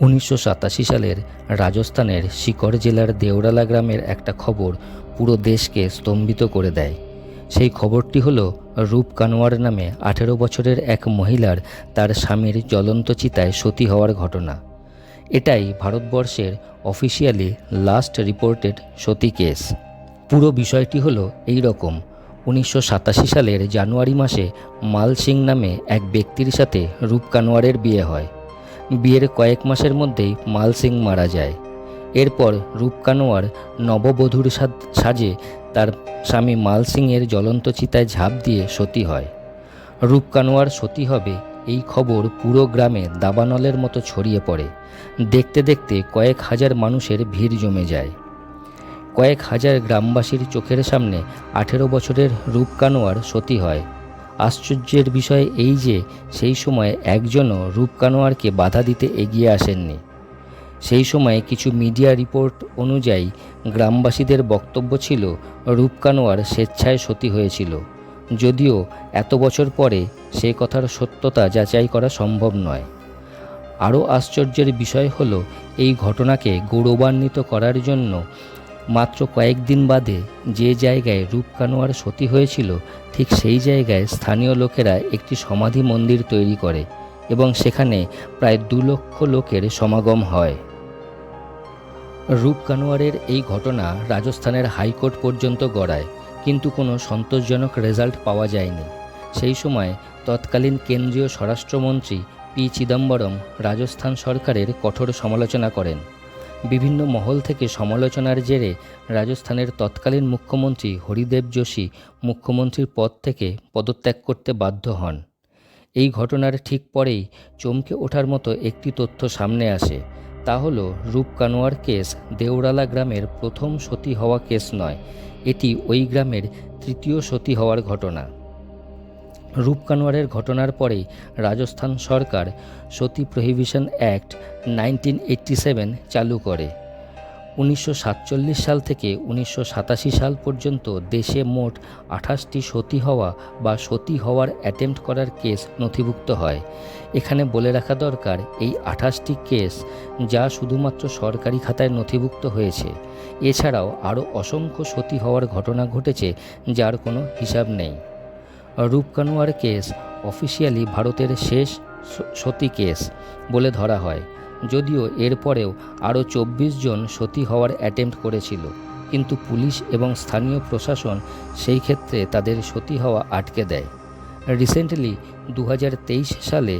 উনিশশো সাতাশি সালের রাজস্থানের সিকর জেলার দেওরালা গ্রামের একটা খবর পুরো দেশকে স্তম্ভিত করে দেয়। সেই খবরটি হলো, রূপ কানোয়ার নামে আঠেরো বছরের এক মহিলার তার স্বামীর জ্বলন্ত চিতায় সতী হওয়ার ঘটনা। এটাই ভারতবর্ষের officially last reported sati case. পুরো বিষয়টি হলো এই রকম। উনিশশো সাতাশি সালের জানুয়ারি মাসে মাল সিং নামে এক ব্যক্তির সাথে রূপ কানোয়ারের বিয়ে হয়। বিয়ের কয়েক মাসের মধ্যেই মাল সিং মারা যায়। এরপর রূপ কানোয়ার নববধূর সাজে তার স্বামী মাল সিংয়ের জ্বলন্ত চিতায় ঝাঁপ দিয়ে সতী হয়। রূপ কানোয়ার সতী হবে এই খবর পুরো গ্রামে দাবানলের মতো ছড়িয়ে পড়ে। দেখতে দেখতে কয়েক হাজার মানুষের ভিড় জমে যায়। কয়েক হাজার গ্রামবাসীর চোখের সামনে আঠেরো বছরের রূপ কানোয়ার সতী হয়। আশ্চর্যের বিষয় এই যে সেই সময় একজনও রূপকানোয়ারকে বাধা দিতে এগিয়ে আসেননি। সেই সময় কিছু মিডিয়া রিপোর্ট অনুযায়ী গ্রামবাসীদের বক্তব্য ছিল রূপ কানোয়ার স্বেচ্ছায় সতী হয়েছিল। যদিও এত বছর পরে সেই কথার সত্যতা যাচাই করা সম্ভব নয়। আরও আশ্চর্যের বিষয় হলো, এই ঘটনাকে গৌরবান্বিত করার জন্য মাত্র কয়েকদিন বাদে যে জায়গায় রূপ কানোয়ার সতী হয়েছিল, ঠিক সেই জায়গায় স্থানীয় লোকেরা একটি সমাধি মন্দির তৈরি করে এবং সেখানে প্রায় দু লক্ষ লোকের সমাগম হয়। রূপ কানোয়ারের এই ঘটনা রাজস্থানের হাইকোর্ট পর্যন্ত গড়ায়, কিন্তু কোনো সন্তোষজনক রেজাল্ট পাওয়া যায়নি। সেই সময় তৎকালীন কেন্দ্রীয় স্বরাষ্ট্রমন্ত্রী পি চিদম্বরম রাজস্থান সরকারের কঠোর সমালোচনা করেন। বিভিন্ন মহল থেকে সমালোচনার জেরে রাজস্থানের তৎকালীন মুখ্যমন্ত্রী হরিদেব যোশী মুখ্যমন্ত্রীর পদ থেকে পদত্যাগ করতে বাধ্য হন। এই ঘটনার ঠিক পরেই চমকে ওঠার মতো একটি তথ্য সামনে আসে। তা হলো রূপ কানোয়ার কেস দেওরালা গ্রামের প্রথম সতী হওয়া কেস নয়, এটি ওই গ্রামের তৃতীয় সতী হওয়ার ঘটনা। রূপ কানোয়ারের ঘটনার পরেই রাজস্থান সরকার sati prohibition act nineteen seven চালু করে। উনিশশো সাতচল্লিশ সাল থেকে উনিশশো সাতাশি সাল পর্যন্ত দেশে মোট আঠাশটি সতী হওয়া বা সতী হওয়ার অ্যাটেম্প্ট করার কেস নথিভুক্ত হয়। এখানে বলে রাখা দরকার, এই আঠাশটি কেস যা শুধুমাত্র সরকারি খাতায় নথিভুক্ত হয়েছে। এছাড়াও আরও অসংখ্য সতী হওয়ার ঘটনা ঘটেছে যার কোনো হিসাব নেই। রূপ কানোয়ার কেস, অফিসিয়ালি ভারতের শেষ সতী কেস বলে ধরা হয়। যদিও এরপরেও আরও চব্বিশ জন সতী হওয়ার অ্যাটেম্প্ট করেছিল, কিন্তু পুলিশ এবং স্থানীয় প্রশাসন সেই ক্ষেত্রে তাদের সতী হওয়া আটকে দেয়। রিসেন্টলি দু হাজার তেইশ সালে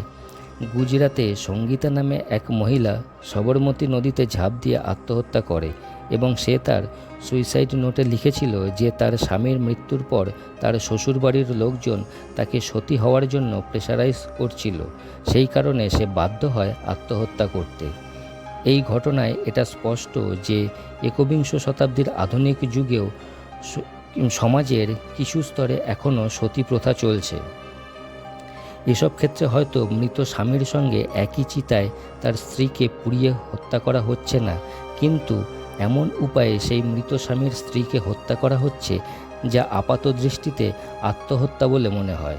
গুজরাতে সঙ্গীতা নামে এক মহিলা সবরমতী নদীতে ঝাঁপ দিয়ে আত্মহত্যা করে এবং সে তার সুইসাইড নোটে লিখেছিল যে তার স্বামীর মৃত্যুর পর তার শ্বশুরবাড়ির লোকজন তাকে সতী হওয়ার জন্য প্রেশারাইজ করছিল। সেই কারণে সে বাধ্য হয় আত্মহত্যা করতে। এই ঘটনায় এটা স্পষ্ট যে একবিংশ শতাব্দীর আধুনিক যুগেও সমাজের কিছু স্তরে এখনও সতী প্রথা চলছে। এসব ক্ষেত্রে হয়তো মৃত স্বামীর সঙ্গে একই চিতায় তার স্ত্রীকে পুড়িয়ে হত্যা করা হচ্ছে না, কিন্তু এমন উপায়ে সেই মৃত স্বামীর স্ত্রীকে হত্যা করা হচ্ছে যা আপাত দৃষ্টিতে আত্মহত্যা বলে মনে হয়।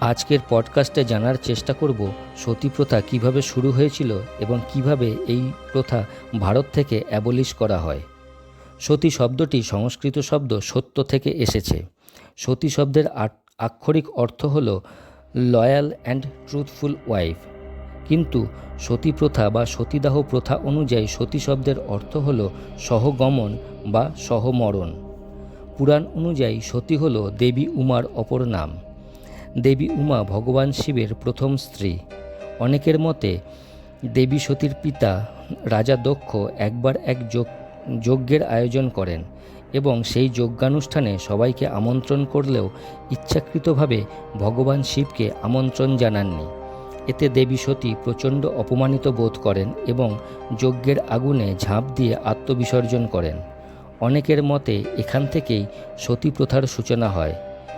আজকের পডকাস্টে জানার চেষ্টা করব সতী প্রথা কীভাবে শুরু হয়েছিল এবং কীভাবে এই প্রথা ভারত থেকে অ্যাবলিশ করা হয়। সতী শব্দটি সংস্কৃত শব্দ সত্য থেকে এসেছে। সতী শব্দের আক্ষরিক অর্থ হল লয়াল অ্যান্ড ট্রুথফুল ওয়াইফ কিন্তু সতী প্রথা বা সতীদাহ প্রথা অনুযায়ী সতী শব্দের অর্থ হল সহগমন বা সহমরণ। পুরাণ অনুযায়ী সতী হল দেবী উমার অপর নাম। দেবী উমা ভগবান শিবের প্রথম স্ত্রী। অনেকের মতে দেবী সতীর পিতা রাজা দক্ষ একবার এক যজ্ঞের আয়োজন করেন এবং সেই যজ্ঞানুষ্ঠানে সবাইকে আমন্ত্রণ করলেও ইচ্ছাকৃতভাবে ভগবান শিবকে আমন্ত্রণ জানাননি। এতে দেবী সতী প্রচণ্ড অপমানিত বোধ করেন এবং যজ্ঞের আগুনে ঝাঁপ দিয়ে আত্মবিসর্জন করেন। অনেকের মতে এখান থেকেই সতী প্রথার সূচনা হয়।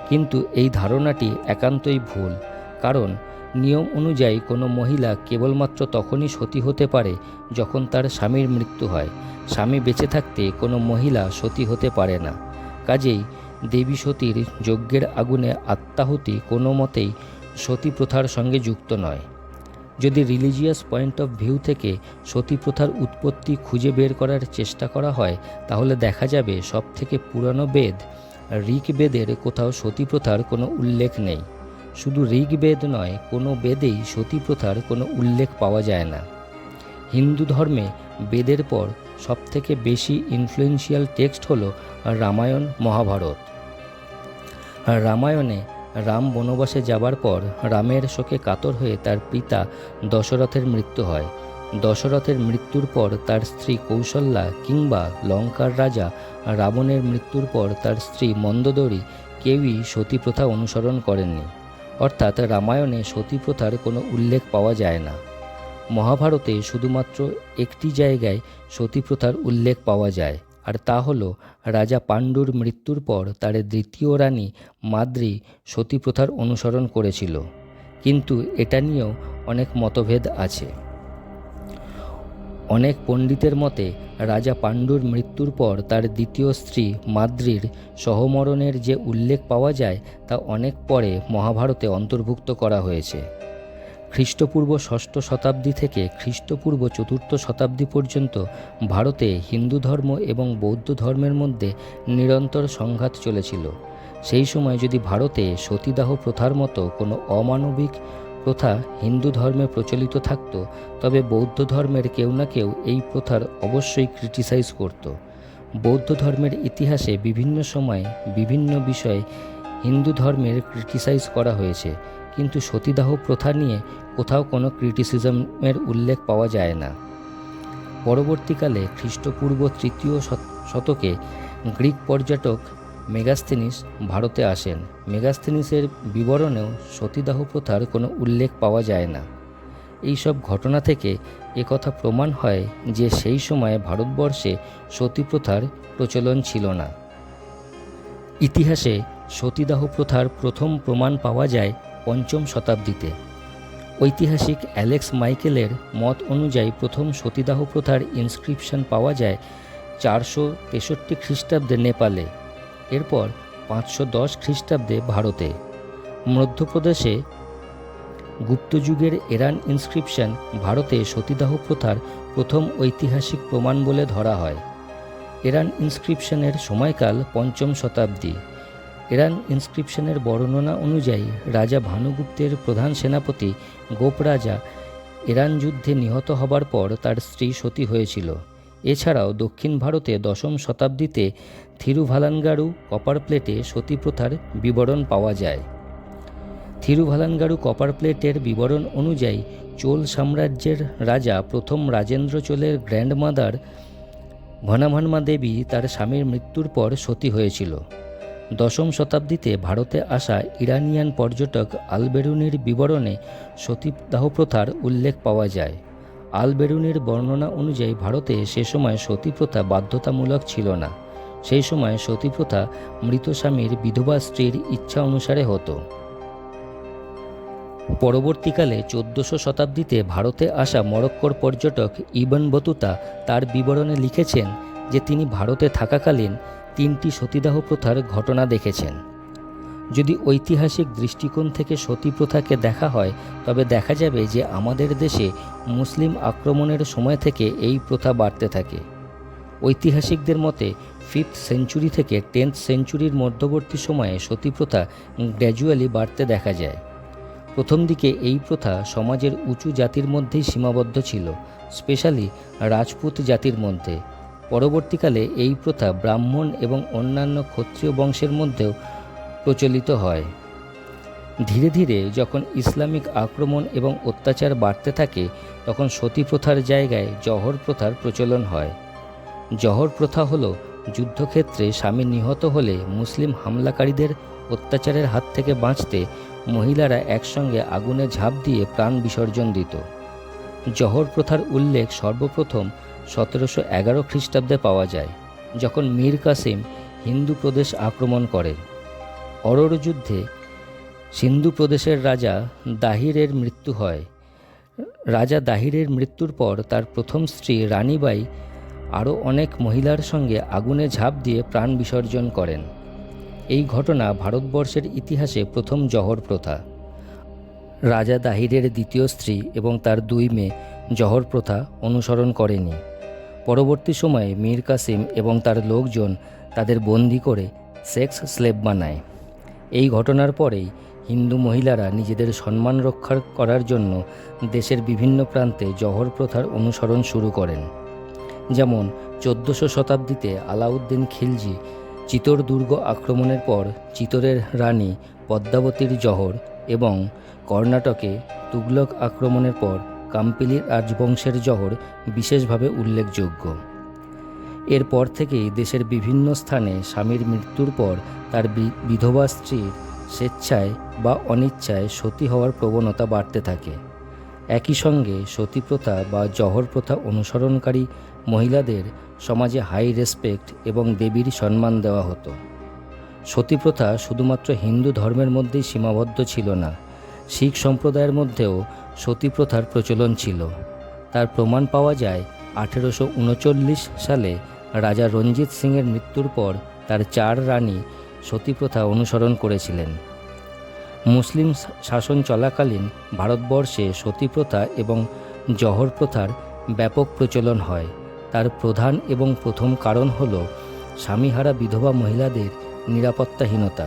কিন্তু এই ধারণাটি একান্তই ভুল, কারণ নিয়ম অনুযায়ী কোনো মহিলা কেবলমাত্র তখনই সতী হতে পারে যখন তার স্বামীর মৃত্যু হয়। স্বামী বেঁচে থাকতে কোনো মহিলা সতী হতে পারে না। কাজেই দেবী সতীর যজ্ঞের আগুনে আত্মাহুতি কোনো মতেই সতী প্রথার সঙ্গে যুক্ত নয়। যদি রিলিজিয়াস পয়েন্ট অফ ভিউ থেকে সতী প্রথার উৎপত্তি খুঁজে বের করার চেষ্টা করা হয়, তাহলে দেখা যাবে সব থেকে পুরানো বেদ ঋগ্বেদের কোথাও সতী প্রথার কোনো উল্লেখ নেই। শুধু ঋগ্বেদ নয়, কোনো বেদেই সতী প্রথার কোনো উল্লেখ পাওয়া যায় না। হিন্দু ধর্মে বেদের পর সবথেকে বেশি ইনফ্লুয়েন্সিয়াল টেক্সট হল রামায়ণ, মহাভারত। রামায়ণে রাম বনবাসে যাবার পর রামের শোকে কাতর হয়ে তার পিতা দশরথের মৃত্যু হয়। দশরথের মৃত্যুর পর তার স্ত্রী কৌশল্যা কিংবা লঙ্কার রাজা রাবণের মৃত্যুর পর তার স্ত্রী মন্দোদরী কেউই সতী প্রথা অনুসরণ করেননি। অর্থাৎ রামায়ণে সতী প্রথার কোনো উল্লেখ পাওয়া যায় না। মহাভারতে শুধুমাত্র একটি জায়গায় সতী প্রথার উল্লেখ পাওয়া যায়। আর তা হল, রাজা পাণ্ডুর মৃত্যুর পর তার দ্বিতীয় রানী মাদ্রি সতী প্রথার অনুসরণ করেছিল। কিন্তু এটা নিয়েও অনেক মতভেদ আছে। অনেক পণ্ডিতের মতে, রাজা পাণ্ডুর মৃত্যুর পর তার দ্বিতীয় স্ত্রী মাদ্রির সহমরণের যে উল্লেখ পাওয়া যায় তা অনেক পরে মহাভারতে অন্তর্ভুক্ত করা হয়েছে। খ্রিস্টপূর্ব ষষ্ঠ শতাব্দী থেকে খ্রিস্টপূর্ব চতুর্থ শতাব্দী পর্যন্ত ভারতে হিন্দু ধর্ম এবং বৌদ্ধ ধর্মের মধ্যে নিরন্তর সংঘাত চলেছিল। সেই সময় যদি ভারতে সতীদাহ প্রথার মতো কোনো অমানবিক প্রথা হিন্দু ধর্মে প্রচলিত থাকত, তবে বৌদ্ধ ধর্মের কেউ না কেউ এই প্রথার অবশ্যই ক্রিটিসাইজ করত। বৌদ্ধ ধর্মের ইতিহাসে বিভিন্ন সময়ে বিভিন্ন বিষয়ে হিন্দু ধর্মের ক্রিটিসাইজ করা হয়েছে। কিন্তু সতীদাহ প্রথা নিয়ে কোথাও কোনো ক্রিটিসিজমের উল্লেখ পাওয়া যায় না। পরবর্তীকালে খ্রিস্টপূর্ব তৃতীয় শত- শতকে গ্রিক পর্যটক মেগাস্থেনিস ভারতে আসেন। মেগাস্থেনিসের বিবরণেও সতীদাহ প্রথার কোনো উল্লেখ পাওয়া যায় না। এই সব ঘটনা থেকে একথা প্রমাণ হয় যে সেই সময়ে ভারতবর্ষে সতী প্রথার প্রচলন ছিল না। ইতিহাসে সতীদাহ প্রথার প্রথম প্রমাণ পাওয়া যায় পঞ্চম শতাব্দীতে। ঐতিহাসিক অ্যালেক্স মাইকেলের মত অনুযায়ী প্রথম সতীদাহ প্রথার ইনস্ক্রিপশন পাওয়া যায় চারশো তেষট্টি খ্রিস্টাব্দে নেপালে, এরপর পাঁচশো দশ খ্রিস্টাব্দে ভারতে। মধ্যপ্রদেশে গুপ্তযুগের এরান ইনস্ক্রিপশন ভারতে সতীদাহ প্রথার প্রথম ঐতিহাসিক প্রমাণ বলে ধরা হয়। এরান ইনস্ক্রিপশনের সময়কাল পঞ্চম শতাব্দী। এরান ইনস্ক্রিপশনের বর্ণনা অনুযায়ী রাজা ভানুগুপ্তের প্রধান সেনাপতি গোপ রাজা এরান যুদ্ধে নিহত হবার পর তার স্ত্রী সতী হয়েছিল। এছাড়াও দক্ষিণ ভারতে দশম শতাব্দীতে থিরুভালানগারু কপার প্লেটে সতী প্রথার বিবরণ পাওয়া যায়। থিরুভালানগারু কপার প্লেটের বিবরণ অনুযায়ী চোল সাম্রাজ্যের রাজা প্রথম রাজেন্দ্র চোলের গ্র্যান্ডমাদার ভনাভনমা দেবী তার স্বামীর মৃত্যুর পর সতী হয়েছিল। দশম শতাব্দীতে ভারতে আসা ইরানিয়ান পর্যটক আলবেরুনির বিবরণে সতীদাহ প্রথার উল্লেখ পাওয়া যায়। আলবেরুনির বর্ণনা অনুযায়ী ভারতে সে সময় সতী প্রথা বাধ্যতামূলক ছিল না। সেই সময় সতী প্রথা মৃত স্বামীর বিধবা স্ত্রীর ইচ্ছা অনুসারে হতো। পরবর্তীকালে চোদ্দশো শতাব্দীতে ভারতে আসা মরক্কোর পর্যটক ইবন বতুতা তার বিবরণে লিখেছেন যে তিনি ভারতে থাকাকালীন তিনটি সতীদাহ প্রথার ঘটনা দেখেছেন। যদি ঐতিহাসিক দৃষ্টিকোণ থেকে সতী প্রথাকে দেখা হয়, তবে দেখা যাবে যে আমাদের দেশে মুসলিম আক্রমণের সময় থেকে এই প্রথা বাড়তে থাকে। ঐতিহাসিকদের মতে, ফিফথ সেঞ্চুরি থেকে টেন্থ সেঞ্চুরির মধ্যবর্তী সময়ে সতী প্রথা গ্র্যাজুয়ালি বাড়তে দেখা যায়। প্রথম দিকে এই প্রথা সমাজের উঁচু জাতির মধ্যেই সীমাবদ্ধ ছিল, স্পেশালি রাজপুত জাতির মধ্যে। পরবর্তীকালে এই প্রথা ব্রাহ্মণ এবং অন্যান্য ক্ষত্রিয় বংশের মধ্যেও প্রচলিত হয়। ধীরে ধীরে যখন ইসলামিক আক্রমণ এবং অত্যাচার বাড়তে থাকে, তখন সতী প্রথার জায়গায় জহর প্রথার প্রচলন হয়। জহর প্রথা হল যুদ্ধক্ষেত্রে স্বামী নিহত হলে মুসলিম হামলাকারীদের অত্যাচারের হাত থেকে বাঁচতে মহিলারা একসঙ্গে আগুনে ঝাঁপ দিয়ে প্রাণ বিসর্জন দিত। জহর প্রথার উল্লেখ সর্বপ্রথম সতেরোশো এগারো খ্রিস্টাব্দে পাওয়া যায়, যখন মীর কাসিম হিন্দু প্রদেশ আক্রমণ করেন অরোর যুদ্ধে সিন্ধু প্রদেশের রাজা দাহিরের মৃত্যু হয়। রাজা দাহিরের মৃত্যুর পর তার প্রথম স্ত্রী রানীবাই আরও অনেক মহিলার সঙ্গে আগুনে ঝাঁপ দিয়ে প্রাণ বিসর্জন করেন। এই ঘটনা ভারতবর্ষের ইতিহাসে প্রথম জহর প্রথা। রাজা দাহিরের দ্বিতীয় স্ত্রী এবং তার দুই মেয়ে জহর প্রথা অনুসরণ করেনি। পরবর্তী সময়ে মীর কাসিম এবং তার লোকজন তাদের বন্দি করে সেক্স স্লেব বানায়। এই ঘটনার পরেই হিন্দু মহিলারা নিজেদের সম্মান রক্ষা করার জন্য দেশের বিভিন্ন প্রান্তে জহর প্রথার অনুসরণ শুরু করেন। যেমন, চোদ্দোশো শতাব্দীতে আলাউদ্দিন খিলজি চিতোর দুর্গ আক্রমণের পর চিতোরের রানী পদ্মাবতীর জহর এবং কর্ণাটকে তুগলক আক্রমণের পর কাম্পিলির রাজবংশের জহর বিশেষভাবে উল্লেখযোগ্য। এরপর থেকেই দেশের বিভিন্ন স্থানে স্বামীর মৃত্যুর পর তার বিধবা স্ত্রীর স্বেচ্ছায় বা অনিচ্ছায় সতী হওয়ার প্রবণতা বাড়তে থাকে। একই সঙ্গে সতী প্রথা বা জহর প্রথা অনুসরণকারী মহিলাদের সমাজে হাই রেসপেক্ট এবং দেবীর সম্মান দেওয়া হতো। সতী প্রথা শুধুমাত্র হিন্দু ধর্মের মধ্যেই সীমাবদ্ধ ছিল না। শিখ সম্প্রদায়ের মধ্যেও সতী প্রথার প্রচলন ছিল। তার প্রমাণ পাওয়া যায় আঠেরোশো উনচল্লিশ সালে রাজা রঞ্জিত সিংয়ের মৃত্যুর পর তার চার রানী সতী প্রথা অনুসরণ করেছিলেন। মুসলিম শাসন চলাকালীন ভারতবর্ষে সতী প্রথা এবং জহর প্রথার ব্যাপক প্রচলন হয়। তার প্রধান এবং প্রথম কারণ হল স্বামীহারা বিধবা মহিলাদের নিরাপত্তাহীনতা।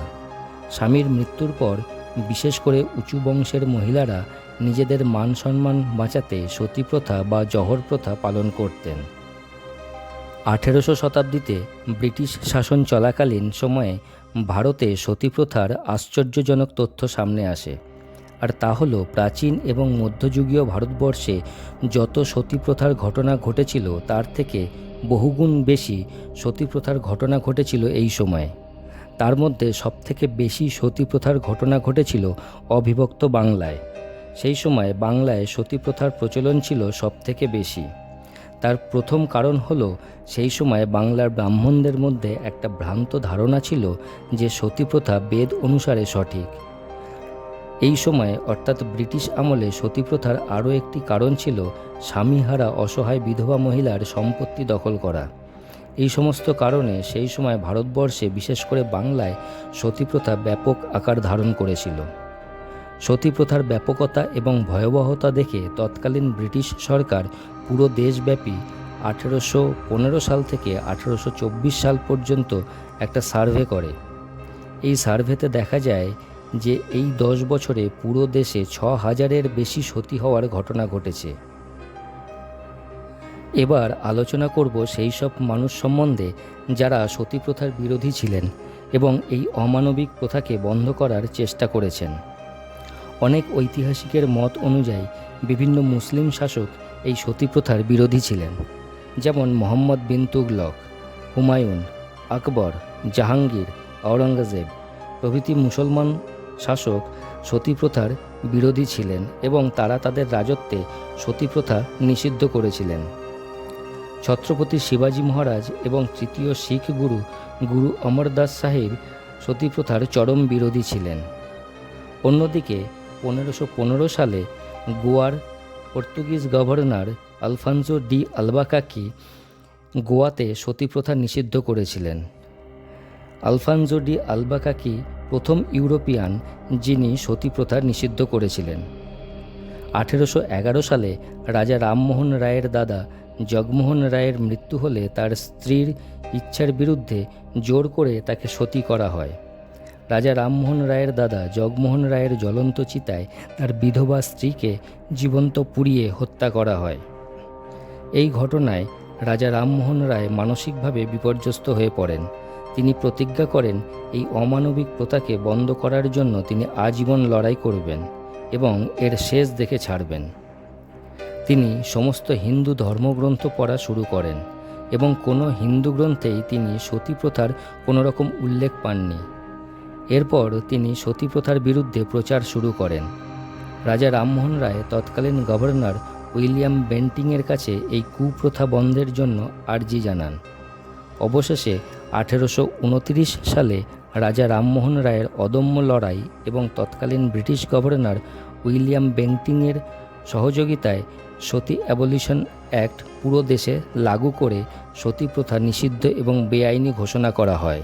স্বামীর মৃত্যুর পর বিশেষ করে উঁচু বংশের মহিলারা নিজেদের মান সম্মান বাঁচাতে সতী প্রথা বা জহর প্রথা পালন করতেন। আঠেরোশো শতাব্দীতে ব্রিটিশ শাসন চলাকালীন সময়ে ভারতে সতী প্রথার আশ্চর্যজনক তথ্য সামনে আসে। আর তা হলো প্রাচীন এবং মধ্যযুগীয় ভারতবর্ষে যত সতী প্রথার ঘটনা ঘটেছিল তার থেকে বহুগুণ বেশি সতী প্রথার ঘটনা ঘটেছিল এই সময়ে। তার মধ্যে সবথেকে বেশি সতী প্রথার ঘটনা ঘটেছিল অবিভক্ত বাংলায়। সেই সময় বাংলায় সতী প্রথার প্রচলন ছিল সবথেকে বেশি। তার প্রথম কারণ হলো, সেই সময় বাংলার ব্রাহ্মণদের মধ্যে একটা ভ্রান্ত ধারণা ছিল যে সতী প্রথা বেদ অনুসারে সঠিক। এই সময় অর্থাৎ ব্রিটিশ আমলে সতী প্রথার আরও একটি কারণ ছিল স্বামীহারা অসহায় বিধবা মহিলার সম্পত্তি দখল করা। এই সমস্ত কারণে সেই সময় ভারতবর্ষে, বিশেষ করে বাংলায়, সতীপ্রথা ব্যাপক আকার ধারণ করেছিল। সতীপ্রথার ব্যাপকতা এবং ভয়াবহতা দেখে তৎকালীন ব্রিটিশ সরকার পুরো দেশব্যাপী আঠেরোশো পনেরো সাল থেকে আঠেরোশো চব্বিশ সাল পর্যন্ত একটা সার্ভে করে। এই সার্ভেতে দেখা যায় যে এই দশ বছরে পুরো দেশে ছ হাজারের বেশি সতী হওয়ার ঘটনা ঘটেছে। এবার আলোচনা করব সেই সব মানুষ সম্বন্ধে যারা সতী প্রথার বিরোধী ছিলেন এবং এই অমানবিক প্রথাকে বন্ধ করার চেষ্টা করেছেন। অনেক ঐতিহাসিকের মত অনুযায়ী বিভিন্ন মুসলিম শাসক এই সতী প্রথার বিরোধী ছিলেন, যেমন মোহাম্মদ বিন তুগলক, হুমায়ুন, আকবর, জাহাঙ্গীর আওরঙ্গজেব প্রভৃতি মুসলমান শাসক সতী প্রথার বিরোধী ছিলেন এবং তারা তাদের রাজত্বে সতী প্রথা নিষিদ্ধ করেছিলেন। ছত্রপতি শিবাজী মহারাজ এবং তৃতীয় শিখ গুরু গুরু অমরদাস সাহেব সতীপ্রথার চরম বিরোধী ছিলেন। অন্যদিকে পনেরোশো পনেরো সালে গোয়ার Portuguese governor Alfonso de Albuquerque গোয়াতে সতীপ্রথা নিষিদ্ধ করেছিলেন। আলফানজো ডি আলবাকাকি প্রথম ইউরোপিয়ান যিনি সতীপ্রথা নিষিদ্ধ করেছিলেন। আঠেরোশো এগারো সালে রাজা রামমোহন রায়ের দাদা জগমোহন রায়ের মৃত্যু হলে তার স্ত্রীর ইচ্ছার বিরুদ্ধে জোর করে তাকে সতী করা হয়। রাজা রামমোহন রায়ের দাদা জগমোহন রায়ের জ্বলন্ত চিতায় তার বিধবা স্ত্রীকে জীবন্ত পুড়িয়ে হত্যা করা হয়। এই ঘটনায় রাজা রামমোহন রায় মানসিকভাবে বিপর্যস্ত হয়ে পড়েন। তিনি প্রতিজ্ঞা করেন, এই অমানবিক প্রথাকে বন্ধ করার জন্য তিনি আজীবন লড়াই করবেন এবং এর শেষ দেখে ছাড়বেন। তিনি সমস্ত হিন্দু ধর্মগ্রন্থ পড়া শুরু করেন এবং কোনো হিন্দু গ্রন্থেই তিনি সতী প্রথার কোনো রকম উল্লেখ পাননি। এরপর তিনি সতী প্রথার বিরুদ্ধে প্রচার শুরু করেন। রাজা রামমোহন রায় তৎকালীন গভর্নর উইলিয়াম বেন্টিংয়ের কাছে এই কুপ্রথা বন্ধের জন্য আর্জি জানান। অবশেষে আঠেরোশো উনত্রিশ সালে রাজা রামমোহন রায়ের অদম্য লড়াই এবং তৎকালীন ব্রিটিশ গভর্নর উইলিয়াম বেন্টিংয়ের সহযোগিতায় সতী অ্যাবলিশন অ্যাক্ট পুরো দেশে লাগু করে সতী প্রথা নিষিদ্ধ এবং বেআইনি ঘোষণা করা হয়।